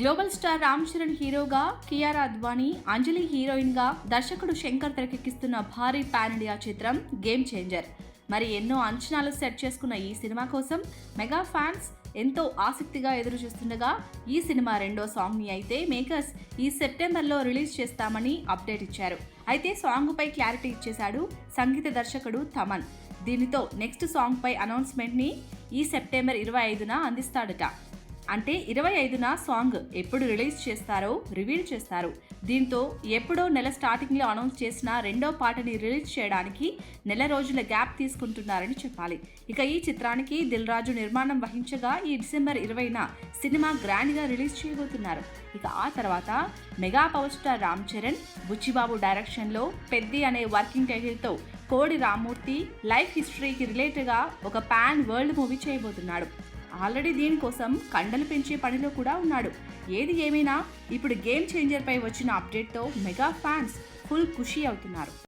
Global star Ram Charan హీరోగా కియారా అద్వానీ అంజలి హీరోయిన్గా దర్శకుడు శంకర్ తెరకెక్కిస్తున్న భారీ పాన్ ఇండియా చిత్రం గేమ్ చేంజర్ మరి ఎన్నో అంచనాలు సెట్ చేసుకున్న ఈ సినిమా కోసం మెగా ఫ్యాన్స్ ఎంతో ఆసక్తిగా ఎదురు చూస్తుండగా ఈ సినిమా రెండో సాంగ్ని అయితే మేకర్స్ ఈ సెప్టెంబర్లో రిలీజ్ చేస్తామని అప్డేట్ ఇచ్చారు. అయితే సాంగ్ పై క్లారిటీ ఇచ్చేశాడు సంగీత దర్శకుడు తమన్. దీనితో నెక్స్ట్ సాంగ్ పై అనౌన్స్మెంట్ని ఈ సెప్టెంబర్ ఇరవై ఐదున అందిస్తాడట. అంటే ఇరవై ఐదున సాంగ్ ఎప్పుడు రిలీజ్ చేస్తారో రివీల్ చేస్తారు. దీంతో ఎప్పుడో నెల స్టార్టింగ్లో అనౌన్స్ చేసిన రెండో పాటని రిలీజ్ చేయడానికి నెల రోజుల గ్యాప్ తీసుకుంటున్నారని చెప్పాలి. ఇక ఈ చిత్రానికి దిల్ రాజు నిర్మాణం వహించగా ఈ డిసెంబర్ ఇరవైన సినిమా గ్రాండ్గా రిలీజ్ చేయబోతున్నారు. ఇక ఆ తర్వాత mega power star Ram Charan Buchibabu డైరెక్షన్లో పెద్ది అనే వర్కింగ్ టైటిల్తో కోడి రామ్మూర్తి లైఫ్ హిస్టరీకి రిలేటెడ్గా ఒక పాన్ వరల్డ్ మూవీ చేయబోతున్నాడు. ఆల్రెడీ దీనికోసం కండలు పెంచే పనిలో కూడా ఉన్నాడు. ఏది ఏమైనా ఇప్పుడు గేమ్ చేంజర్ పై వచ్చిన అప్డేట్తో మెగా ఫ్యాన్స్ ఫుల్ ఖుషీ అవుతున్నారు.